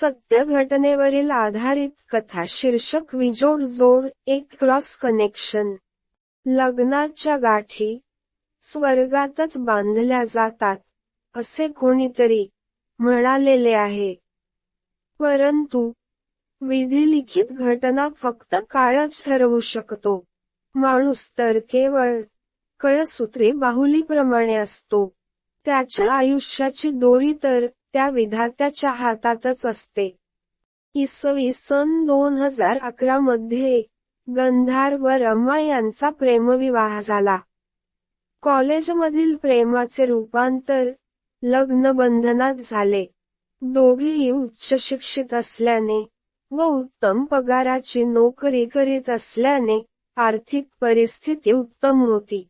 सत्य घटनेवरील आधारित कथा शीर्षक विजोड जोड एक क्रॉस कनेक्शन. लग्नाच्या गाठी स्वर्गातच बांधल्या जातात असे कोणीतरी म्हणालेले आहे. परंतु विधिलिखित घटना फक्त काळच ठरवू शकतो. माणूस तर केवळ कळसूत्री बाहुलीप्रमाणे असतो. त्याच्या आयुष्याची दोरी तर त्या विधात्याच्या हातातच असते. इसवी सन दोन हजार अकरा मध्ये गंधार व रमा यांचा प्रेमविवाह झाला. कॉलेजमधील प्रेमाचे रूपांतर लग्नबंधनात झाले. दोघेही उच्च शिक्षित असल्याने व उत्तम पगाराची नोकरी करीत असल्याने आर्थिक परिस्थिती उत्तम होती.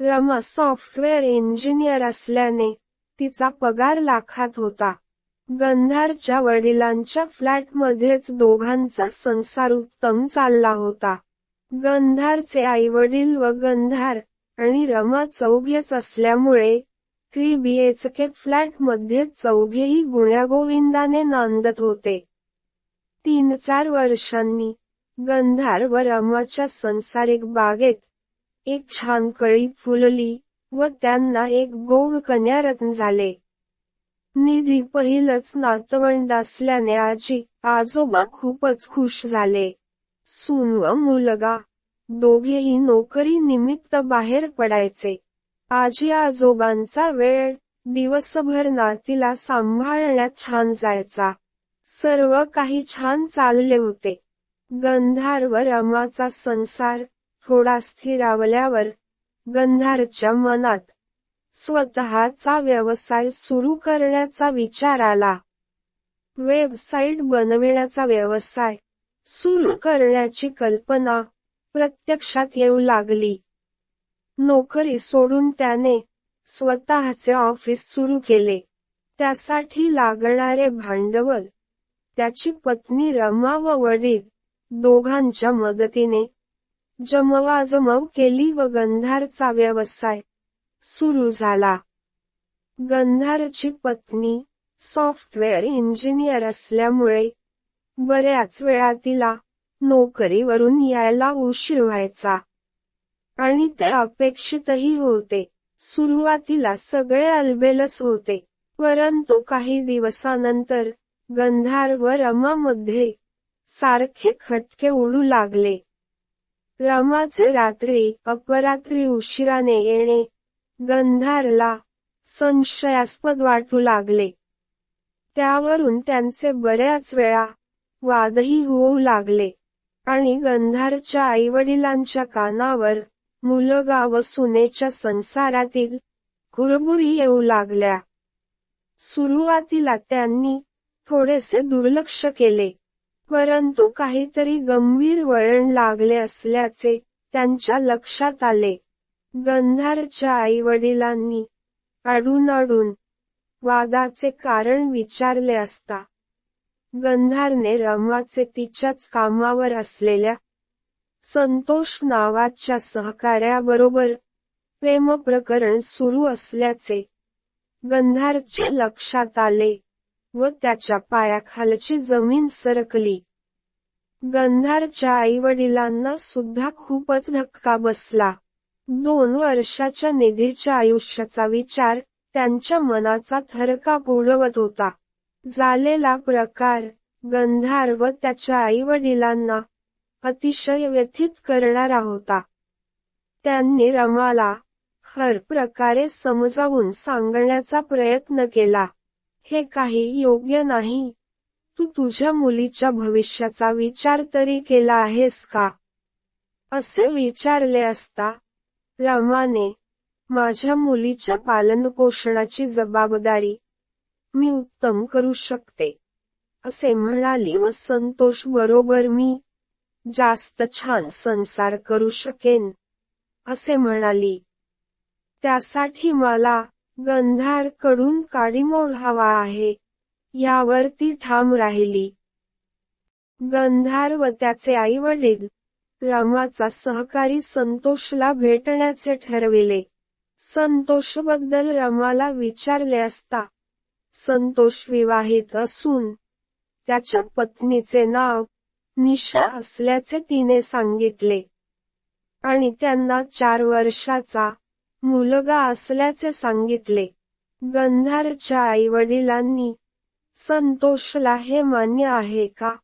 रमा सॉफ्टवेअर इंजिनियर असल्याने तिचा पगार लाखात होता. गंधारच्या वडिलांच्या फ्लॅटमध्येच दोघांचा संसार उत्तम चालला होता. गंधारचे आईवडील व गंधार आणि रमा चौघेच असल्यामुळे थ्री के फ्लॅटमध्ये चौघेही गुण्यागोविंदाने नांदत होते. तीन चार वर्षांनी गंधार व रमाच्या संसारिक बागेत एक छान कळी फुलली. व त्यांना एक गोड कन्यारत्न झाले. निधी पहिलंच नातवंड असल्याने आजी आजोबा खूपच खुश झाले. सून व मुलगा दोघेही नोकरी निमित्त बाहेर पडायचे. आजी आजोबांचा वेळ दिवसभर नातीला सांभाळण्यात छान जायचा. सर्व काही छान चालले होते. गंधार व रमाचा संसार थोडा स्थिरावल्यावर गंधारच्या मनात स्वतःचा व्यवसाय सुरू करण्याचा विचार आला. वेबसाईट बनविण्याचा व्यवसाय सुरू करण्याची कल्पना प्रत्यक्षात येऊ लागली. नोकरी सोडून त्याने स्वतःचे ऑफिस सुरू केले. त्यासाठी लागणारे भांडवल त्याची पत्नी रमा व वडील दोघांच्या मदतीने जमवाजमव केली व गंधारचा व्यवसाय सुरू झाला. गंधारची पत्नी सॉफ्टवेअर इंजिनियर असल्यामुळे बऱ्याच वेळा तिला नोकरीवरून यायला उशीर व्हायचा. आणि ते अपेक्षितही होते. सुरुवातीला सगळे अलबेलच होते. परंतु काही दिवसानंतर गंधार व रमामध्ये सारखे खटके उडू लागले. रमाचे रात्री अपरात्री उशिराने येणे गंधारला संशयास्पद वाटू लागले. त्यावरून त्यांचे बऱ्याच वेळा वादही होऊ लागले. आणि गंधारच्या आईवडिलांच्या कानावर मुलगा व सुनेच्या संसारातील कुरबुरी येऊ लागल्या. सुरुवातीला त्यांनी थोडेसे दुर्लक्ष केले. परंतु काहीतरी गंभीर वळण लागले असल्याचे त्यांच्या लक्षात आले. गंधारच्या आई वडिलांनी आडून आडून वादाचे कारण विचारले असता. गंधारने रमाचे तिच्याच कामावर असलेल्या संतोष नावाच्या सहकार्याबरोबर प्रेमप्रकरण सुरू असल्याचे गंधारच्या लक्षात आले. व त्याच्या पायाखालची जमीन सरकली. गंधारच्या आईवडिलांना सुद्धा खूपच धक्का बसला. दोन वर्षाच्या निधीच्या आयुष्याचा विचार त्यांच्या मनाचा थरका बुडवत होता. झालेला प्रकार गंधार व त्याच्या आईवडिलांना अतिशय व्यथित करणारा होता. त्यांनी रमाला हर प्रकारे समजावून सांगण्याचा प्रयत्न केला. हे काही योग्य नाही. तू तुझ्या मुलीच्या भविष्याचा विचार तरी केला आहेस का? असे विचारले असता रमाने माझ्या मुलीच्या पालनपोषणाची जबाबदारी मी उत्तम करू शकते असे म्हणाली व संतोष बरोबर मी जास्त छान संसार करू शकेन असे म्हणाली. त्यासाठी मला गंधारकडून काडीमोड हवा आहे. यावर ती ठाम राहिली. गंधार व त्याचे आई वडील रामाचा सहकारी संतोषला भेटण्याचे ठरविले. संतोषबद्दल रामाला विचारले असता संतोष विवाहित असून त्याच्या पत्नीचे नाव निशा असल्याचे तिने सांगितले. आणि त्यांना चार वर्षाचा मुलगा असल्याचे सांगितले. गंधारच्या आईवडिलांनी संतोषला हे मान्य आहे का?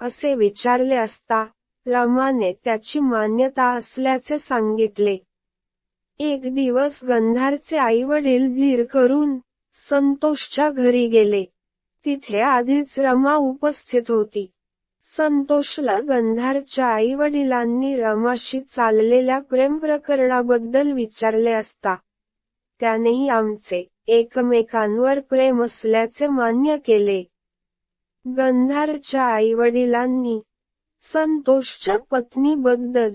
असे विचारले असता रमाने त्याची मान्यता असल्याचे सांगितले. एक दिवस गंधारचे आईवडील धीर करून संतोषच्या घरी गेले. तिथे आधीच रमा उपस्थित होती. संतोषला गंधारच्या आईवडिलांनी रमाशी चाललेल्या प्रेम प्रकरणाबद्दल विचारले असता त्यानेही आमचे एकमेकांवर प्रेम असल्याचे मान्य केले. गंधारच्या आईवडिलांनी संतोषच्या पत्नीबद्दल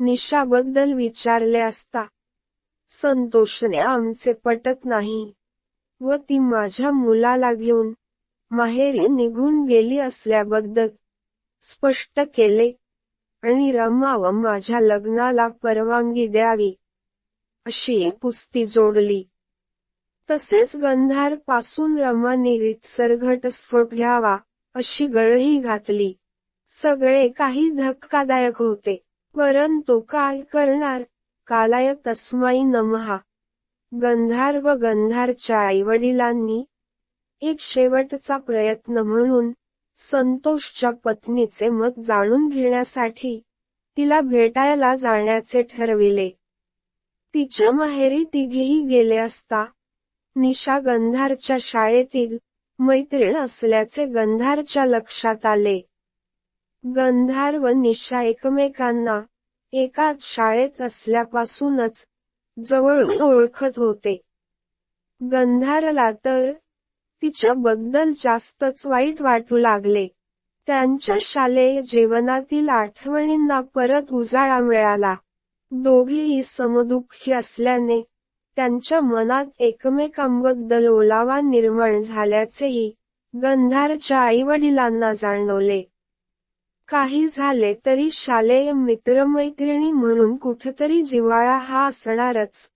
निशाबद्दल विचारले असता संतोषने आमचे पटत नाही व ती माझ्या मुलाला घेऊन माहेरी निघून गेली असल्याबद्दल स्पष्ट केले. आणि रमा व माझ्या लग्नाला परवानगी द्यावी अशी पुस्ती जोडली. तसेच गंधारपासून रमाने रितसर घटस्फोट घ्यावा अशी गळही घातली. सगळे काही धक्कादायक होते परंतु काय करणार? कालाय तस्माई नमहा गंधार व गंधारच्या आईवडिलांनी एक शेवटचा प्रयत्न म्हणून संतोषच्या पत्नीचे मत जाणून घेण्यासाठी तिला भेटायला जाण्याचे ठरविले. तिच्या माहेरी तिघेही गेले असता निशा गंधारच्या शाळेतील मैत्रीण असल्याचे गंधारच्या लक्षात आले. गंधार व निशा एकमेकांना एकाच शाळेत असल्यापासूनच जवळून ओळखत होते. गंधारला तर तिच्याबद्दल जास्तच वाईट वाटू लागले. त्यांच्या शालेय जीवनातील आठवणींना परत उजाळा मिळाला. दोघेही समदुःखी असल्याने त्यांच्या मनात एकमेकांबद्दल ओलावा निर्माण झाल्याचेही गंधारच्या आईवडिलांना जाणवले. काही झाले तरी शालेय मित्रमैत्रिणी म्हणून कुठेतरी जिवाळा हा असणारच.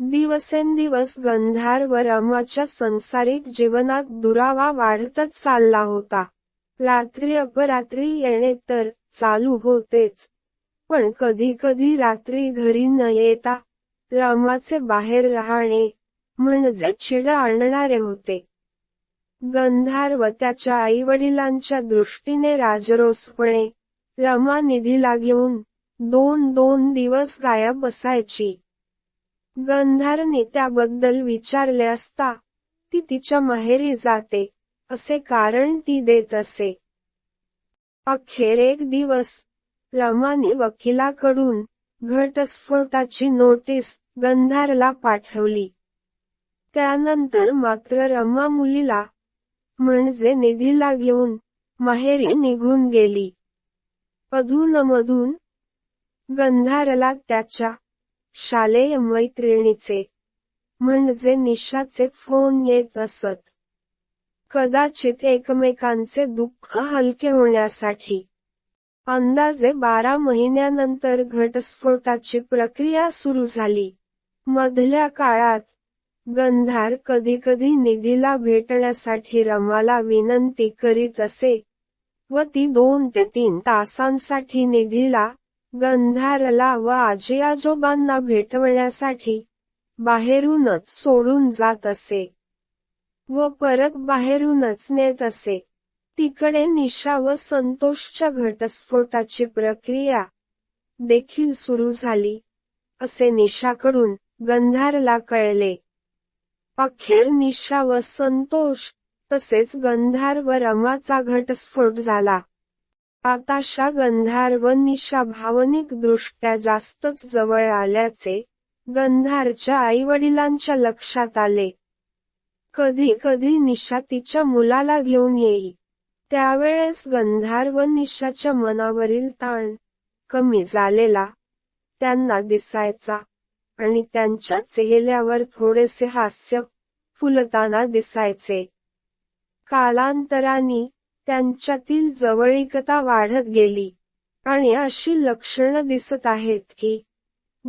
दिवसेंदिवस गंधार व रामाच्या संसारिक जीवनात दुरावा वाढतच चालला होता. रात्री अपरात्री येणे तर चालू होतेच. पण कधी कधी रात्री घरी न येता रामाचे बाहेर राहणे म्हणजे चिड आणणारे होते. गंधार व त्याच्या आईवडिलांच्या दृष्टीने राजरोसपणे रमा निधीला घेऊन दोन दोन दिवस गायब बसायची गंधारने त्याबद्दल विचारले असता ती तिच्या माहेरी जाते असे कारण ती देत असे. अखेर एक दिवस रमाने वकिलाकडून घटस्फोटाची नोटीस गंधारला पाठवली. त्यानंतर मात्र रमा मुलीला म्हणजे निधीला घेऊन माहेरी निघून गेली. अधूनमधून गंधारला त्याच्या शालेय मैत्रिणीचे. म्हणजे निशाचे फोन येत असत. कदाचित एकमेकांचे दुःख हलके होण्यासाठी. अंदाजे बारा महिन्यानंतर घटस्फोटाची प्रक्रिया सुरू झाली. मधल्या काळात गंधार कधीकधी निधीला भेटण्यासाठी रमाला विनंती करीत असे व ती दोन ते तीन तासांसाठी निधीला गंधारला व आजी आजोबांना भेटवण्यासाठी बाहेरूनच सोडून जात असे व परत बाहेरूनच नेत असे. तिकडे निशा व संतोषच्या घटस्फोटाची प्रक्रिया देखील सुरू झाली. असे निशाकडून गंधारला कळले. अखेर निशा व संतोष तसेच गंधार व रमाचा घटस्फोट झाला. आताशा गंधार व निशा भावनिक दृष्ट्या जास्तच जवळ आल्याचे गंधारच्या आईवडिलांच्या लक्षात आले. कधी कधी निशा तिच्या मुलाला घेऊन येई. त्यावेळेस गंधार व निशाच्या मनावरील ताण कमी झालेला त्यांना दिसायचा आणि त्यांच्या चेहऱ्यावर थोडेसे हास्य फुलताना दिसायचे. कालांतराने त्यांच्यातील जवळीकता वाढत गेली. आणि अशी लक्षणं दिसत आहेत की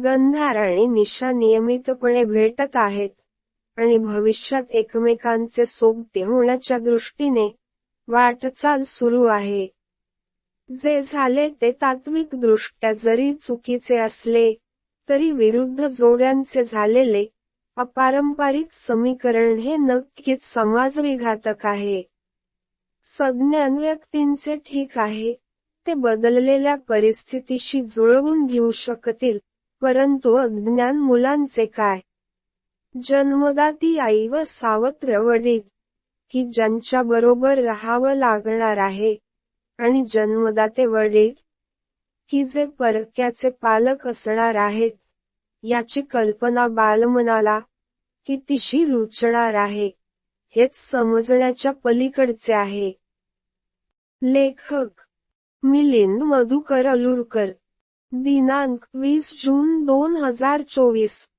गंधार आणि निशा नियमितपणे भेटत आहेत. आणि भविष्यात एकमेकांचे सोबते होण्याच्या दृष्टीने वाटचाल सुरू आहे. जे झाले ते तात्विक दृष्ट्या जरी चुकीचे असले तरी विरुद्ध जोड्यांचे झालेले अपारंपरिक समीकरण हे नक्कीच समाजविघातक आहे. सज्ञान व्यक्तींचे ठीक आहे. ते बदललेल्या परिस्थितीशी जुळवून घेऊ शकतील परंतु अज्ञान मुलांचे काय? जन्मदाती आई व सावत्र वडील की ज्यांच्या बरोबर राहावं लागणार आहे आणि जन्मदाते वडील की जे परक्याचे पालक असणार आहेत याची कल्पना बालमनाला कितीशी रुचणार आहे. हेच समजण्याच्या पलीकडचे आहे. लेखक. मिलिंद मधुकर अलुरकर. दिनांक वीस जून दोन हजार चोवीस.